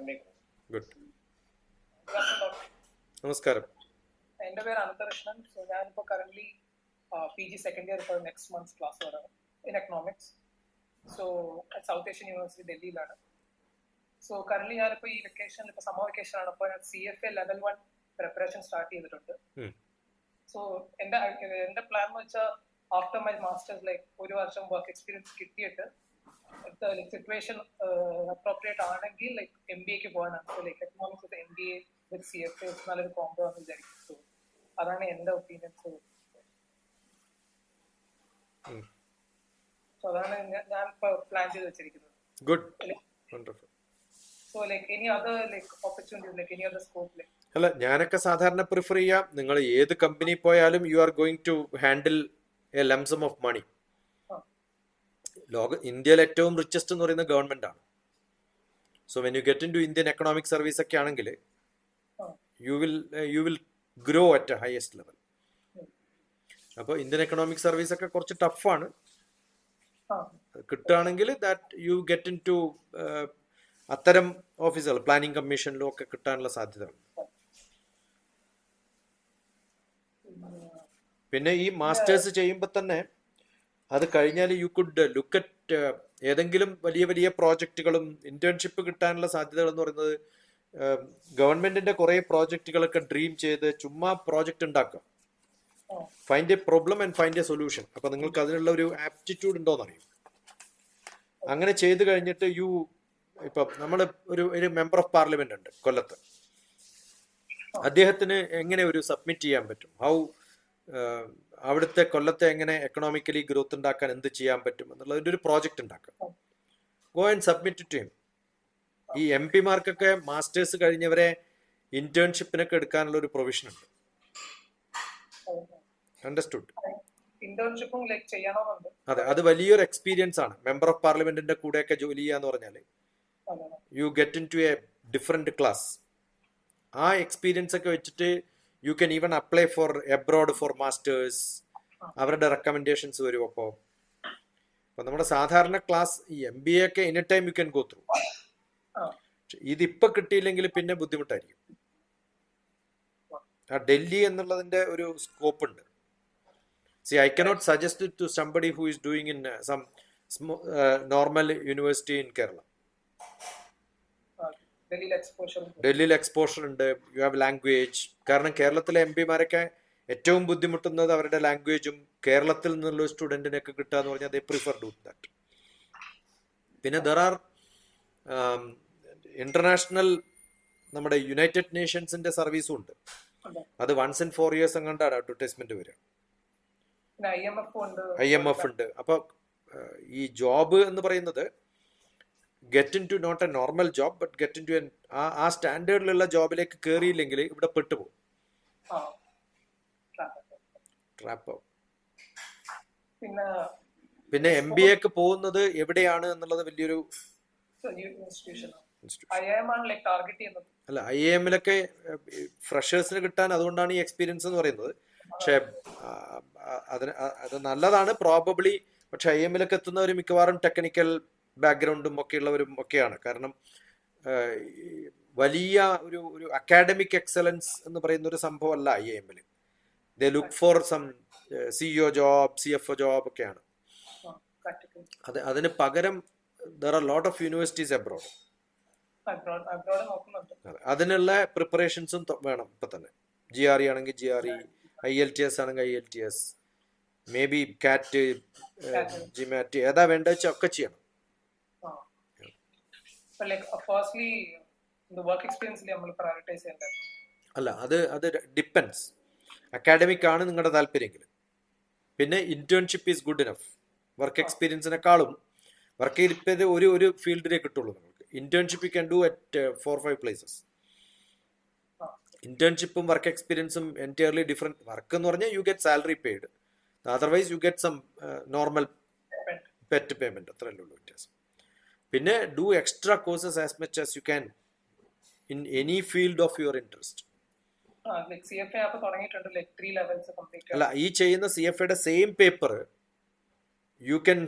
Good. നമസ്കാരം. എന്റെ പേര് അനന്തകൃഷ്ണൻ. സോ ഞാനിപ്പോ current P G second year ഇപ്പോൾ നെക്സ്റ്റ് മന്ത്സ് ക്ലാസ് വരാണ് in economics so South Asian University ഡൽഹിയിലാണ്. സോ കറന്റ് ഞാനിപ്പോൾ ഈ വെക്കേഷനിൽ ഇപ്പോൾ സമ്മർ വെക്കേഷൻ ആണ്. അപ്പോൾ C F A level one preparation start ചെയ്തിട്ടുണ്ട്. സോ എന്റെ എന്റെ പ്ലാൻ എന്ന് വെച്ചാൽ ആഫ്റ്റർ മൈ മാസ്റ്റേഴ്സ് ലൈക്ക് ഒരു വർഷം വർക്ക് എക്സ്പീരിയൻസ് കിട്ടിയിട്ട് സിറ്റുവേഷൻ അപ്രോപ്രിയേറ്റ് ആണെങ്കിൽ ലൈക് എം ബി എക്ക് പോകാനാണ് so like economics M B A with C F S നല്ലൊരു കോംബോ ആണ് വിചാരിക്കും സോ അതാണ് എന്റെ ഒപ്പീനിയൻ സോ സോ അതാണ് ഞാൻ- പ്ലാൻ ചെയ്ത് വെച്ചിരിക്കുന്നത്. Good wonderful so like any other like opportunities like any other scope like അല്ല ഞാനൊക്കെ സാധാരണ പ്രിഫർ ചെയ്യാം. നിങ്ങൾ ഏത് കമ്പനി പോയാലും you are going to handle a lump sum of money. ലോക ഇന്ത്യയിൽ ഏറ്റവും റിച്ചസ്റ്റ് എന്ന് പറയുന്ന ഗവൺമെന്റ് ആണ്. So when you get in to Indian economic service ഒക്കെ ആണെങ്കിൽ you will you will grow at highest level അപ്പോൾ ഇന്ത്യൻ എക്കണോമിക് സർവീസ് ഒക്കെ കുറച്ച് ടഫാണ് കിട്ടുകയാണെങ്കിൽ that you get in to അത്തരം ഓഫീസുകൾ പ്ലാനിംഗ് കമ്മീഷനിലും ഒക്കെ കിട്ടാനുള്ള സാധ്യത പിന്നെ ഈ മാസ്റ്റേഴ്സ് ചെയ്യുമ്പോൾ തന്നെ അത് കഴിഞ്ഞാൽ യു കുഡ് ലുക്ക് അറ്റ് ഏതെങ്കിലും വലിയ വലിയ പ്രോജക്റ്റുകളും ഇന്റേൺഷിപ്പ് കിട്ടാനുള്ള സാധ്യതകൾ എന്ന് പറയുന്നത് ഗവൺമെന്റിന്റെ കുറെ പ്രോജക്റ്റുകളൊക്കെ ഡ്രീം ചെയ്ത് ചുമ്മാ പ്രോജക്റ്റ് ഉണ്ടാക്കുക. Find a problem and find a solution അപ്പൊ നിങ്ങൾക്ക് അതിനുള്ള ഒരു ആപ്റ്റിറ്റ്യൂഡ് ഉണ്ടോന്ന് അറിയും അങ്ങനെ ചെയ്ത് കഴിഞ്ഞിട്ട് യു ഇപ്പൊ നമ്മൾ ഒരു ഒരു മെമ്പർ ഓഫ് പാർലമെന്റ് ഉണ്ട് കൊല്ലത്ത്. അദ്ദേഹത്തിന് എങ്ങനെ ഒരു സബ്മിറ്റ് ചെയ്യാൻ പറ്റും? ഹൗ അവിടുത്തെ കൊല്ലത്തെ എങ്ങനെ എക്കണോമിക്കലി ഗ്രോത്ത് ഉണ്ടാക്കാൻ എന്ത് ചെയ്യാൻ പറ്റും എന്നുള്ള ഒരു പ്രോജക്റ്റ് ഉണ്ടാക്കാം. Go and submit to him ഈ എം പിമാർക്കൊക്കെ മാസ്റ്റേഴ്സ് കഴിഞ്ഞവരെ ഇന്റേൺഷിപ്പിനൊക്കെ എടുക്കാനുള്ള ഒരു പ്രൊവിഷൻ ഉണ്ട്. അണ്ടർസ്റ്റുഡ് അതെ അത് വലിയൊരു എക്സ്പീരിയൻസ് ആണ്. മെമ്പർ ഓഫ് പാർലമെന്റിന്റെ കൂടെയൊക്കെ ജോലി ചെയ്യാന്ന് പറഞ്ഞാൽ. You get in to a different class ആ എക്സ്പീരിയൻസ് ഒക്കെ വെച്ചിട്ട് you can even apply for abroad for masters അവരുടെ റെക്കമെൻഡേഷൻസ് വരും അപ്പോൾ അപ്പൊ നമ്മുടെ സാധാരണ ക്ലാസ് ഈ എം ബി എ ഒക്കെ any time you can go through ഇതിപ്പോ കിട്ടിയില്ലെങ്കിൽ പിന്നെ ബുദ്ധിമുട്ടായിരിക്കും. ആ ഡൽഹി എന്നുള്ളതിന്റെ ഒരു സ്കോപ്പ് ഉണ്ട്. See I cannot suggest to somebody who is doing in some normal university in Kerala ഡൽഹിയിൽ എക്സ്പോഷർ ഉണ്ട്. യു ഹാവ് ലാംഗ്വേജ് കാരണം കേരളത്തിലെ എം പിമാരൊക്കെ ഏറ്റവും ബുദ്ധിമുട്ടുന്നത് അവരുടെ ലാംഗ്വേജും കേരളത്തിൽ നിന്നുള്ള സ്റ്റുഡന്റിനൊക്കെ കിട്ടുക എന്ന് പറഞ്ഞാൽ ദേ പ്രിഫർ ഡു ദാറ്റ് പിന്നെ ദർ ആർ ഇന്റർനാഷണൽ നമ്മുടെ യുണൈറ്റഡ് നേഷൻസിന്റെ സർവീസും ഉണ്ട്. അത്. വൺസ് ഇൻ ഫോർ ഇയേഴ്സ് എങ്ങാണ്ടാണ് അഡ്വർടൈസ്മെന്റ് വരിക ഐ എം എഫ് ഉണ്ട്. അപ്പൊ ഈ ജോബ് എന്ന് പറയുന്നത് get in to not a normal job but get in to ആ ആ സ്റ്റാൻഡേർഡിലുള്ള ജോബിലേക്ക് കയറിയില്ലെങ്കിൽ ഇവിടെ പെട്ടുപോകും. ട്രാപ്പ് പിന്നെ എം ബി എക്ക് പോകുന്നത് എവിടെയാണ് എന്നുള്ളത് വലിയൊരു അല്ല ഐ എമ്മിലൊക്കെ ഫ്രഷേഴ്സിന് കിട്ടാൻ അതുകൊണ്ടാണ് ഈ എക്സ്പീരിയൻസ് എന്ന് പറയുന്നത്. പക്ഷെ അതിന് അത് നല്ലതാണ് പ്രോബബ്ലി പക്ഷെ ഐ എമ്മിലൊക്കെ എത്തുന്നവർ മിക്കവാറും ടെക്നിക്കൽ ബാക്ക്ഗ്രൗണ്ടും ഒക്കെ ഉള്ളവരും ഒക്കെയാണ്. കാരണം വലിയ ഒരു ഒരു അക്കാഡമിക് എക്സലൻസ് എന്ന് പറയുന്ന ഒരു സംഭവമല്ല ഐ എമ്മിൽ they look for some C O job C F O job ഒക്കെയാണ്. അത് അതിന് പകരം there are lot of universities abroad അതിനുള്ള പ്രിപ്പറേഷൻസും വേണം ഇപ്പൊ തന്നെ. ജി ആർ ഇ ആണെങ്കിൽ G R E IELTS ആണെങ്കിൽ IELTS maybe CAT GMAT ഏതാ വേണ്ട വെച്ചാൽ ഒക്കെ ചെയ്യണം. ലൈക്ക് ഫസ്റ്റ്ലി വർക്ക് എക്സ്പീരിയൻസിൽ നമ്മൾ പ്രയോറിറ്റൈസ് ചെയ്യേണ്ടത്. അല്ല അത് അത് ഡിപ്പെൻസ് അക്കാഡമിക് ആണ് നിങ്ങളുടെ താല്പര്യമെങ്കിൽ പിന്നെ internship is good enough work എക്സ്പീരിയൻസിനെക്കാളും work ഇരിപ്പത് ഒരു ഒരു ഫീൽഡിലേ കിട്ടുള്ളൂ നിങ്ങൾക്ക് internship you can do at four five places ഇന്റേൺഷിപ്പും work എക്സ്പീരിയൻസും എന്റയർലി ഡിഫറെന്റ് വർക്ക് എന്ന് പറഞ്ഞാൽ you get salary paid otherwise you get some normal petty payment അത്രയല്ലേ ഉള്ളൂ വ്യത്യാസം. പിന്നെ do extra courses as much as you can in any field of your interest അല്ല ഈ ചെയ്യുന്ന സി എഫ് എയുടെ same paper you can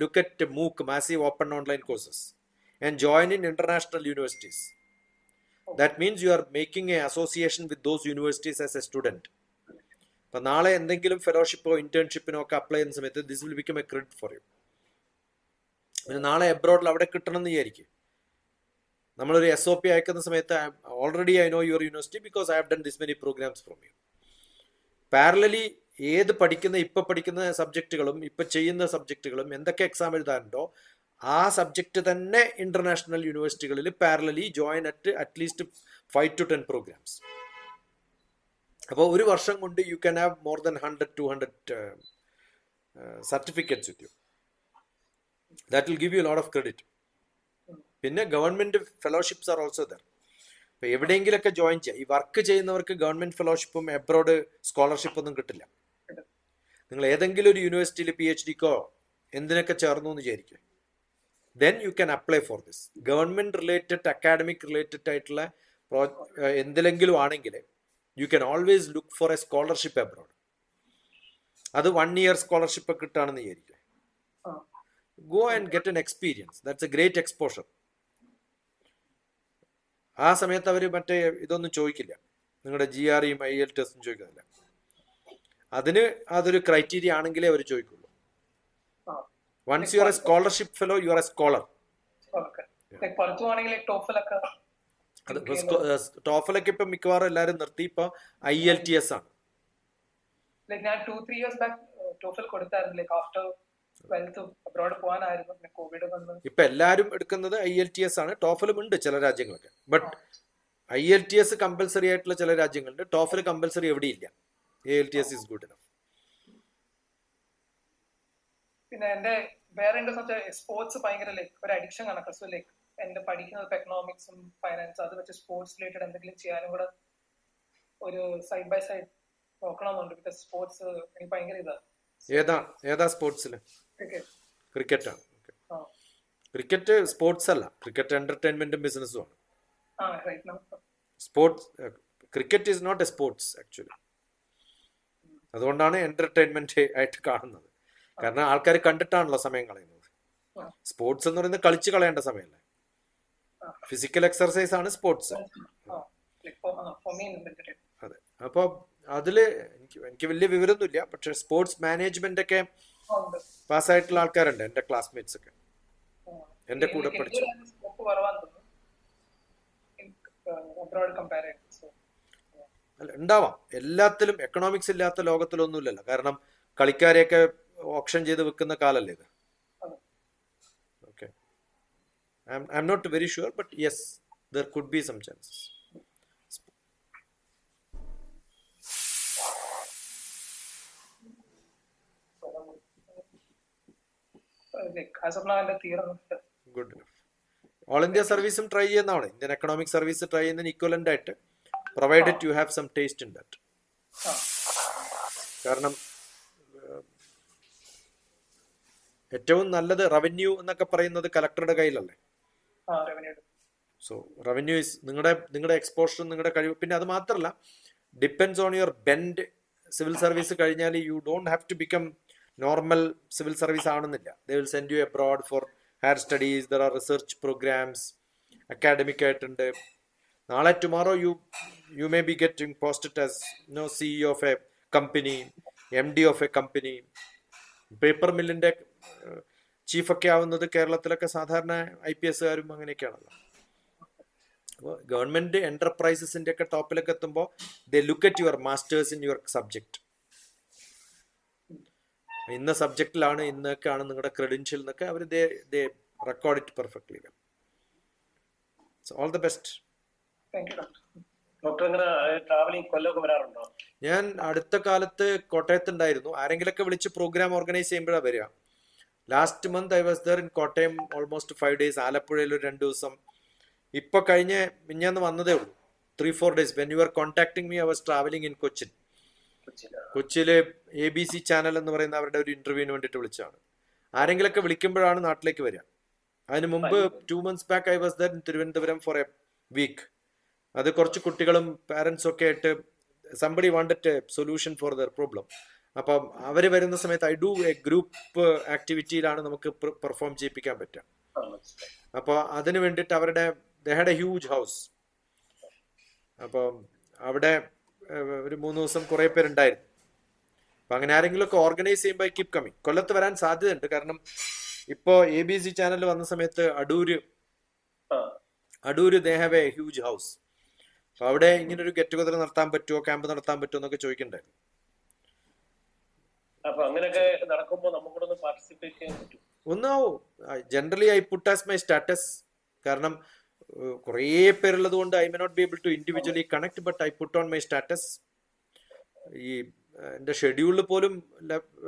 look at MOOC massive open online courses and join in international universities that means you are making a association with those universities as a student. അപ്പൊ നാളെ എന്തെങ്കിലും ഫെലോഷിപ്പോ ഇന്റേൺഷിപ്പിനോ ഒക്കെ apply ചെയ്യുന്ന സമയത്ത് this will become a credit for you പിന്നെ നാളെ എബ്രോഡിൽ അവിടെ കിട്ടണം എന്ന് വിചാരിക്കും. നമ്മളൊരു എസ് ഒ പി അയക്കുന്ന സമയത്ത് already I know your university because I have done this many programs from you parallelly ഏത് പഠിക്കുന്ന ഇപ്പൊ പഠിക്കുന്ന സബ്ജക്റ്റുകളും ഇപ്പൊ ചെയ്യുന്ന സബ്ജക്റ്റുകളും എന്തൊക്കെ എക്സാം എഴുതാനുണ്ടോ ആ സബ്ജക്റ്റ് തന്നെ ഇന്റർനാഷണൽ യൂണിവേഴ്സിറ്റികളിൽ parallelly join at at least five to ten programs അപ്പോൾ ഒരു വർഷം കൊണ്ട് you can have more than hundred two hundred certificates with you that will give you lot of credit പിന്നെ government fellowships are also there ഇപ്പൊ എവിടെയെങ്കിലൊക്കെ join ചെയ്യാം. ഈ work ചെയ്യുന്നവർക്ക് ഗവൺമെന്റ് ഫെലോഷിപ്പും എബ്രോഡ് സ്കോളർഷിപ്പ് ഒന്നും കിട്ടില്ല. നിങ്ങൾ ഏതെങ്കിലും ഒരു യൂണിവേഴ്സിറ്റിയിൽ പി എച്ച് ഡിക്കോ എന്തിനൊക്കെ ചേർന്നു എന്ന് വിചാരിക്കും. Then you can apply for this government related academic related ആയിട്ടുള്ള എന്തിലെങ്കിലും ആണെങ്കിൽ you can always look for a scholarship abroad അത് വൺ ഇയർ സ്കോളർഷിപ്പ് കിട്ടുകയാണെന്ന് വിചാരിക്കും. Go and get an experience. That's a great exposure. ആ സമയത്ത് അവർ മറ്റേ ഇതൊന്നും ചോദിക്കില്ല. നിങ്ങളുടെ ജി ആർ ഇയും ഐ എൽ ടെസ്റ്റും ചോദിക്കുന്നില്ല അതിന് അതൊരു ക്രൈറ്റീരിയ ആണെങ്കിലേ അവർ ചോദിക്കുള്ളൂ. Once you are a scholarship fellow you are a scholar ടോഫലൊക്കെ ഇപ്പൊ മിക്കവാറും എല്ലാവരും നിർത്തി. ഇപ്പൊ ഐ എൽ ടി എസ് ആണ്. ഞാൻ two three years back TOEFL കൊടുത്തായിരുന്നു. ലൈക്ക് ആഫ്റ്റർ ട്വൽത്ത് അബ്രോഡ് പോകാനായിരുന്നു. പിന്നെ കോവിഡ് വന്ന്. ഇപ്പൊ എല്ലാരും എടുക്കുന്നത് ഐ എൽ ടി എസ് ആണ്. ടോഫലും ഉണ്ട് ചില രാജ്യങ്ങളൊക്കെ. But IELTS compulsory ആയിട്ടുള്ള ചില രാജ്യങ്ങളുണ്ട്. ടോഫൽ കമ്പൽസറി എവിടെയില്ല. IELTS is good enough പിന്നെ എന്റെ വേറെ എന്താ വെച്ചാൽ സ്പോർട്സ് ഭയങ്കര ലൈക്ക് ഒരു അഡിക്ഷൻ കണക്ക് സോ ലൈക്ക് എന്റെ പഠിക്കുന്നത് എക്കണോമിക്സും ഫൈനാൻസ് അത് വെച്ച് സ്പോർട്സ് റിലേറ്റഡ് എന്തെങ്കിലും ചെയ്യാനും കൂടെ ഒരു സൈഡ് ബൈ സൈഡ് നോക്കണമെന്നുണ്ട്. ബിക്കോസ് സ്പോർട്സ് എനിക്ക് ഭയങ്കര ഇതാണ് ഏതാ? ഏതാ സ്പോർട്സിൽ ക്രിക്കറ്റ് ക്രിക്കറ്റ് സ്പോർട്സ് അല്ല. ക്രിക്കറ്റ് എന്റർടൈൻമെന്റും ബിസിനസ്സും ആണ്. ആ right now sports cricket is not a sports actually അതുകൊണ്ടാണ് എന്റർടൈൻമെന്റ് ആയിട്ട് കാണുന്നത്. കാരണം ആൾക്കാർ കണ്ടിട്ടാണല്ലോ സമയം കളയുന്നത്. സ്പോർട്സ് എന്ന് പറയുന്നത് കളിച്ചു കളയേണ്ട സമയമല്ലേ? ഫിസിക്കൽ എക്സർസൈസ് ആണ് സ്പോർട്സ് അതെ. അപ്പോൾ അതിൽ എനിക്ക് എനിക്ക് വലിയ വിവരമൊന്നുമില്ല. പക്ഷെ സ്പോർട്സ് മാനേജ്മെന്റ് ഒക്കെ പാസ്സായിട്ടുള്ള ആൾക്കാരുണ്ട്. എന്റെ ക്ലാസ്മേറ്റ്സ് ഒക്കെ. എന്റെ കൂടെ പഠിച്ചു. അല്ല ഉണ്ടാവാം. എല്ലാത്തിലും എക്കണോമിക്സ് ഇല്ലാത്ത ലോകത്തിലൊന്നുമില്ലല്ലോ. കാരണം കളിക്കാരെയൊക്കെ ഓപ്ഷൻ ചെയ്ത് വെക്കുന്ന കാലല്ലേ ഇത്. Okay I'm not very sure but yes there could be some chances good all India സർവീസും ട്രൈ ചെയ്യുന്നതാണ് ഇന്ത്യൻ എക്കണോമിക് സർവീസ് ട്രൈ ചെയ്യുന്നതിന് ഇക്വലന്റ് ആയിട്ട് provided you have some taste in that കാരണം ഏറ്റവും നല്ലത് റവന്യൂ എന്നൊക്കെ പറയുന്നത് കലക്ടറുടെ കയ്യിലല്ലേ? സോ റവന്യൂ ഇസ് നിങ്ങളുടെ നിങ്ങളുടെ എക്സ്പോഷർ നിങ്ങളുടെ കഴിവ്. പിന്നെ അത് മാത്രമല്ല depends on your bent civil service കഴിഞ്ഞാൽ you don't have to become normal civil service ആണെന്നില്ല they will send you abroad for higher studies there are research programmes academic ആയിട്ടുണ്ട് നാളെ tomorrow you you may be getting posted as no C of a company M D of a company paper മില്ലിന്റെ ചീഫൊക്കെ ആവുന്നത് കേരളത്തിലൊക്കെ സാധാരണ I P എസ്സുകാരും അങ്ങനെയൊക്കെയാണല്ലോ. അപ്പോൾ government എന്റർപ്രൈസസിന്റെ ഒക്കെ ടോപ്പിലൊക്കെ എത്തുമ്പോൾ the look at your masters in your subject ഇന്ന സബ്ജക്റ്റിലാണ് ഇന്നൊക്കെയാണ് നിങ്ങളുടെ ക്രെഡൻഷ്യൽ എന്നൊക്കെ അവർ they they record it perfectly well all the best ഞാൻ അടുത്ത കാലത്ത് കോട്ടയത്ത് ഉണ്ടായിരുന്നു ആരെങ്കിലൊക്കെ വിളിച്ച് പ്രോഗ്രാം ഓർഗനൈസ് ചെയ്യുമ്പോഴാണ് വരിക. Last month I was there in Kottayam almost five days ആലപ്പുഴയിൽ ഒരു രണ്ട് ദിവസം. ഇപ്പൊ കഴിഞ്ഞ മിഞ്ഞാന്ന് വന്നതേ ഉള്ളൂ. Three four days when you are contacting me I was travelling in Cochin കൊച്ചിയിൽ എ ബി സി ചാനൽ എന്ന് പറയുന്ന അവരുടെ ഒരു ഇന്റർവ്യൂവിന് വേണ്ടിയിട്ട് വിളിച്ചതാണ്. ആരെങ്കിലൊക്കെ വിളിക്കുമ്പോഴാണ് നാട്ടിലേക്ക് വരിക. അതിന് മുമ്പ് two months back I was there Thiruvananthapuram for a week അത് കുറച്ച് കുട്ടികളും പാരൻസും ഒക്കെ ആയിട്ട് somebody wanted solution for their problem അപ്പം അവർ വരുന്ന സമയത്ത് ഐ ഡു എ ഗ്രൂപ്പ് ആക്ടിവിറ്റിയിലാണ് നമുക്ക് പെർഫോം ചെയ്യിപ്പിക്കാൻ പറ്റുക. അപ്പോൾ അതിന് വേണ്ടിയിട്ട് അവരുടെ they had a huge house അപ്പം അവിടെ ഒരു മൂന്ന് ദിവസം കുറേ പേരുണ്ടായിരുന്നു. അപ്പം അങ്ങനെ ആരെങ്കിലും ഒക്കെ ഓർഗനൈസ് ചെയ്യുമ്പോൾ കീപ് കമ്മിങ് കൊല്ലത്ത് വരാൻ സാധ്യതയുണ്ട്. കാരണം ഇപ്പോ എ ബി സി ചാനൽ വന്ന സമയത്ത് Adoor Adoor they have a huge house അപ്പോൾ അവിടെ ഇങ്ങനെ ഒരു ഗെറ്റ് ടുഗദർ നടത്താൻ പറ്റുമോ ക്യാമ്പ് നടത്താൻ പറ്റുമോ എന്നൊക്കെ ചോദിക്കണ്ടായിരുന്നു. അപ്പൊ അങ്ങനെയൊക്കെ പാർട്ടിസിപ്പേറ്റ് ചെയ്യാൻ പറ്റും. ഒന്നാവും? Generally I put as my status കാരണം കുറേ പേരുള്ളത് കൊണ്ട് I may not be able to individually connect but I put on my status ഈ എന്റെ ഷെഡ്യൂളിൽ പോലും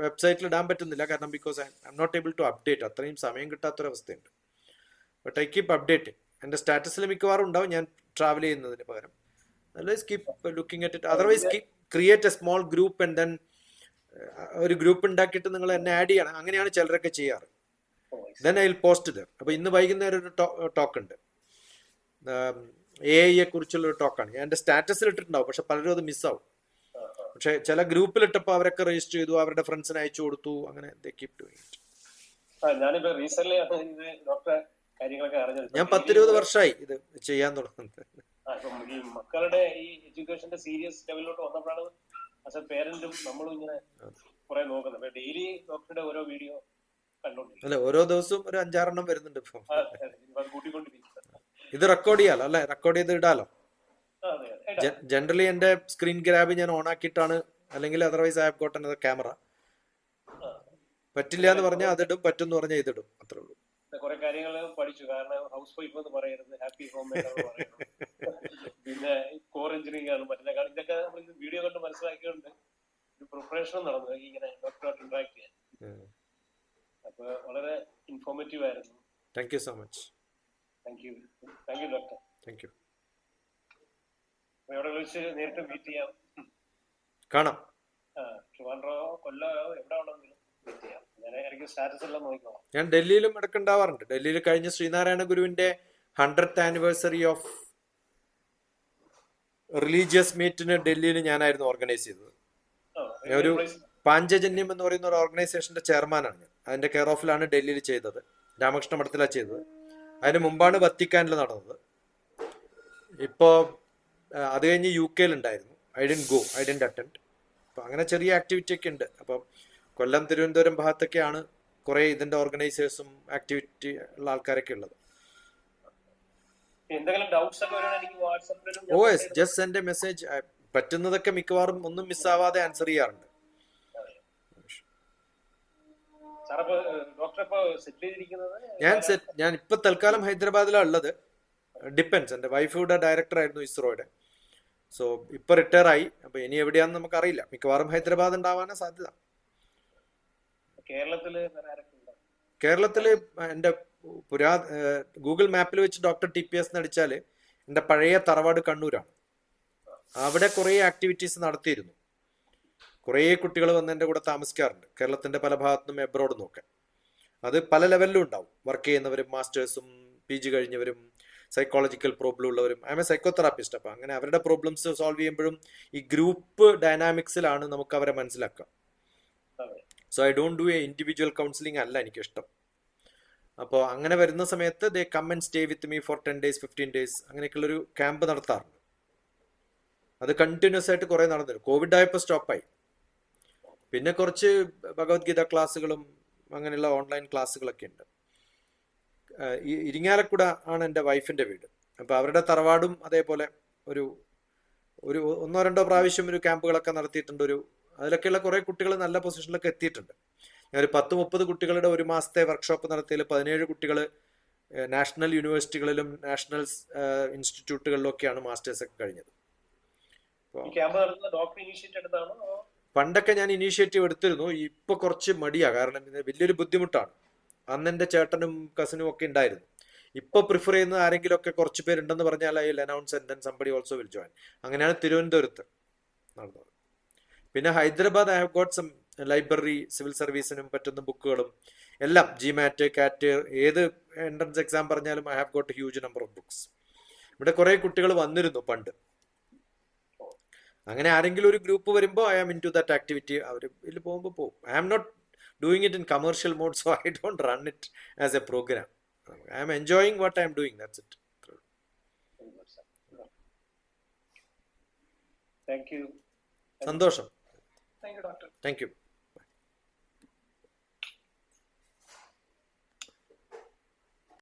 വെബ്സൈറ്റിൽ ഇടാൻ പറ്റുന്നില്ല. കാരണം because I'm not able to update അത്രയും സമയം കിട്ടാത്തൊരവസ്ഥയുണ്ട്. ബട്ട് ഐ കീപ്പ് അപ്ഡേറ്റ് എന്റെ സ്റ്റാറ്റസിൽ മിക്കവാറും ഉണ്ടാവും ഞാൻ ട്രാവൽ ചെയ്യുന്നതിന് പകരം. Otherwise keep looking at it otherwise keep create a small group and then ഒരു ഗ്രൂപ്പ് ഉണ്ടാക്കിയിട്ട് നിങ്ങൾ എന്നെ ആഡ് ചെയ്യണം. അങ്ങനെയാണ് ചിലരൊക്കെ ചെയ്യാറ്. Then I will post there അപ്പോൾ ഇന്ന് വൈകുന്നേരം ഒരു ടോക്ക് ഉണ്ട്. എ ഐയെ കുറിച്ചുള്ള ഒരു ടോക്കാണ് ഞാൻ എന്റെ സ്റ്റാറ്റസിൽ ഇട്ടിട്ടുണ്ടാവും പക്ഷെ പലരും അത് മിസ്സാവും. പക്ഷെ ചില ഗ്രൂപ്പിൽ ഇട്ടപ്പോൾ അവരൊക്കെ രജിസ്റ്റർ ചെയ്തു അവരുടെ ഫ്രണ്ട്സിന് അയച്ചു കൊടുത്തു അങ്ങനെ ഞാനിപ്പോ റീസെന്റ് കാര്യങ്ങളൊക്കെ അറിഞ്ഞത് ഞാൻ പത്തിരുപത് വർഷമായി ഇത് ചെയ്യാൻ തുടങ്ങുന്നത്. ഈ മക്കളുടെ ഈ എഡ്യൂക്കേഷന്റെ സീരിയസ് ലെവലിലോട്ട് വന്നപ്പോഴാണ് ആസ് എ പേരന്റും നമ്മളും ഇങ്ങനെ കുറെ നോക്കുന്നത്. ഡെയിലി ഡോക്ടറുടെ ഓരോ വീഡിയോ കണ്ടോണ്ടിരിക്കും അല്ല ഓരോ ദിവസവും ഒരു അഞ്ചാറെണ്ണം വരുന്നുണ്ട് ഇപ്പൊ. കൂട്ടിക്കൊണ്ടിരിക്കും ഇത് റെക്കോർഡ് ചെയ്യാലോ അല്ലെ? റെക്കോർഡ് ചെയ്ത് ഇടാലോ? ജനറലി എന്റെ സ്ക്രീൻ ഗ്രാബ് ഞാൻ ഓൺ ആക്കിയിട്ടാണ് അല്ലെങ്കിൽ otherwise I have got another camera പറ്റില്ല എന്ന് പറഞ്ഞാൽ അതിടും പറ്റും എന്ന് പറഞ്ഞാൽ ഇതിടും അത്രേ ഉള്ളൂ. കുറെ കാര്യങ്ങൾ പഠിച്ചു. കാരണം ഹൗസ് വൈഫ് എന്ന് പറയരുത് ഹാപ്പി ഹോം പിന്നെ കോർ എഞ്ചിനീയറിംഗ് ആണ് മറ്റേ കാര്യം ഇതൊക്കെ നമ്മൾ വീഡിയോ കണ്ട് മനസ്സിലാക്കിയുണ്ട് ഒരു പ്രിപ്പറേഷൻ നടന്നു. ഇങ്ങനെ ഡോക്ടറായിട്ട് ഇന്ററാക്ട് ചെയ്യാൻ. അപ്പൊ വളരെ ഇൻഫോർമേറ്റീവ് ആയിരുന്നു. Thank you so much thank you thank you doctor thank you എവിടെ വിളിച്ച് നേരിട്ട് മീറ്റ് ചെയ്യാം. കാണാം. ട്രിവാൻഡ്രോ കൊല്ലോ എവിടെ ഉണ്ടെങ്കിലും മീറ്റ് ചെയ്യാം. ഞാൻ ഇടയ്ക്ക് സ്റ്റാറ്റസ് എല്ലാം നോക്കിക്കോളാം. ഞാൻ ഡൽഹിയിലും ഇടയ്ക്ക് ഉണ്ടാവാറുണ്ട്. ഡൽഹിയിൽ കഴിഞ്ഞ ശ്രീനാരായണ ഗുരുവിന്റെ ഹൺഡ്രഡ് ആനിവേഴ്സറി ഓഫ് റിലീജിയസ് മീറ്റിന് ഡൽഹിയിൽ ഞാനായിരുന്നു ഓർഗനൈസ് ചെയ്തത്. ഞാൻ ഒരു പാഞ്ചജന്യം എന്ന് പറയുന്ന ഒരു ഓർഗനൈസേഷന്റെ ചെയർമാനാണ് ഞാൻ. അതിന്റെ കെയർ ഓഫിലാണ് ഡൽഹിയിൽ ചെയ്തത്. രാമകൃഷ്ണ മഠത്തിലാണ് ചെയ്തത്. അതിന് മുമ്പാണ് വത്തിക്കാനിൽ നടന്നത്. ഇപ്പോൾ അത് കഴിഞ്ഞ് യു കെയിൽ ഉണ്ടായിരുന്നു I didn't go I didn't attend. അപ്പോൾ അങ്ങനെ ചെറിയ ആക്ടിവിറ്റി ഒക്കെ ഉണ്ട്. അപ്പം കൊല്ലം തിരുവനന്തപുരം ഭാഗത്തൊക്കെയാണ് കുറേ ഇതിന്റെ ഓർഗനൈസേഴ്സും ആക്ടിവിറ്റി ഉള്ള ആൾക്കാരൊക്കെ ഉള്ളത്. ഓ എസ് ജസ്റ്റ് എന്റെ മെസ്സേജ് പറ്റുന്നതൊക്കെ മിക്കവാറും ഒന്നും മിസ്സാവാതെ ആൻസർ ചെയ്യാറുണ്ട് സാറപ്പോ ഡോക്ടർ ഇപ്പൊ സെറ്റിൽ ചെയ്തിരിക്കുന്നത് ഞാൻ ഞാൻ ഇപ്പൊ തൽക്കാലം ഹൈദരാബാദിലാണ് ഉള്ളത് ഡിപ്പെൻസ് എന്റെ വൈഫ് ഇവിടെ ഡയറക്ടർ ആയിരുന്നു ഇസ്രോയുടെ. സോ ഇപ്പൊ റിട്ടയർ ആയി. അപ്പൊ ഇനി എവിടെയാണെന്ന് നമുക്ക് അറിയില്ല മിക്കവാറും ഹൈദരാബാദ് ഉണ്ടാവാനാ സാധ്യത. കേരളത്തിൽ കേരളത്തിൽ എന്റെ പുരാ ഗൂഗിൾ മാപ്പിൽ വെച്ച് ഡോക്ടർ ടി പി എസ് അടിച്ചാൽ എന്റെ പഴയ തറവാട് കണ്ണൂരാണ്. അവിടെ കുറെ ആക്ടിവിറ്റീസ് നടത്തിയിരുന്നു. കുറേ കുട്ടികൾ വന്ന് എന്റെ കൂടെ താമസിക്കാറുണ്ട്. കേരളത്തിന്റെ പല ഭാഗത്തുനിന്നും എബ്രോഡ് നോക്കാൻ. അത് പല ലെവലിലും ഉണ്ടാവും. വർക്ക് ചെയ്യുന്നവരും മാസ്റ്റേഴ്സും പി ജി കഴിഞ്ഞവരും സൈക്കോളജിക്കൽ പ്രോബ്ലം ഉള്ളവരും. ഐ എം എ സൈക്കോതെറാപ്പിസ്റ്റ് അപ്പം അങ്ങനെ അവരുടെ പ്രോബ്ലംസ് സോൾവ് ചെയ്യുമ്പോഴും ഈ ഗ്രൂപ്പ് ഡൈനാമിക്സിലാണ് നമുക്ക് അവരെ മനസ്സിലാക്കാം so I don't do a individual counselling അല്ല എനിക്കിഷ്ടം. അപ്പോൾ അങ്ങനെ വരുന്ന സമയത്ത് they come and stay with me for ten days fifteen days അങ്ങനെയൊക്കെയുള്ളൊരു camp നടത്താറുണ്ട്. അത് കണ്ടിന്യൂസ് ആയിട്ട് കുറേ നടന്നിരുന്നു. കോവിഡ് ആയപ്പോൾ സ്റ്റോപ്പായി പിന്നെ കുറച്ച് ഭഗവത്ഗീത ക്ലാസ്സുകളും അങ്ങനെയുള്ള ഓൺലൈൻ ക്ലാസ്സുകളൊക്കെ ഉണ്ട്. ഇരിങ്ങാലക്കുട ആണ് എന്റെ വൈഫിന്റെ വീട്. അപ്പോൾ അവരുടെ തറവാടും അതേപോലെ ഒരു ഒരു ഒന്നോ രണ്ടോ പ്രാവശ്യം ഒരു ക്യാമ്പുകളൊക്കെ നടത്തിയിട്ടുണ്ട്. ഒരു അതിലൊക്കെയുള്ള കുറേ കുട്ടികൾ നല്ല പൊസിഷനിലൊക്കെ എത്തിയിട്ടുണ്ട്. ഞാൻ ഒരു പത്ത് മുപ്പത് കുട്ടികളുടെ ഒരു മാസത്തെ വർക്ക്ഷോപ്പ് നടത്തിയതിൽ പതിനേഴ് കുട്ടികൾ നാഷണൽ യൂണിവേഴ്സിറ്റികളിലും നാഷണൽ ഇൻസ്റ്റിറ്റ്യൂട്ടുകളിലും ഒക്കെയാണ് മാസ്റ്റേഴ്സ് ഒക്കെ കഴിഞ്ഞത് ഡോക്ടർ പണ്ടൊക്കെ ഞാൻ ഇനീഷ്യേറ്റീവ് എടുത്തിരുന്നു. ഇപ്പൊ കുറച്ച് മടിയാ. കാരണം ഇത് വലിയൊരു ബുദ്ധിമുട്ടാണ്. അന്ന് എന്റെ ചേട്ടനും കസിനും ഒക്കെ ഉണ്ടായിരുന്നു. ഇപ്പൊ പ്രിഫർ ചെയ്യുന്ന ആരെങ്കിലും ഒക്കെ കുറച്ച് പേരുണ്ടെന്ന് പറഞ്ഞാൽ I announce and then somebody also will join അങ്ങനെയാണ് തിരുവനന്തപുരത്ത് നടന്നത്. പിന്നെ Hyderabad I have got some library civil സർവീസിനും പറ്റുന്ന ബുക്കുകളും എല്ലാം ജി മാറ്റ് കാറ്റ് ഏത് എൻട്രൻസ് എക്സാം പറഞ്ഞാലും I have got huge number of books ഇവിടെ കുറെ കുട്ടികൾ വന്നിരുന്നു പണ്ട്. അങ്ങനെ ആരെങ്കിലും ഒരു ഗ്രൂപ്പ് വരുമ്പോൾ I am into that activity അവർ ഇതിൽ പോകുമ്പോൾ പോകും I am not doing it in commercial mode so I don't run it as a programme I am enjoying what I am doing that's it സന്തോഷം. Thank you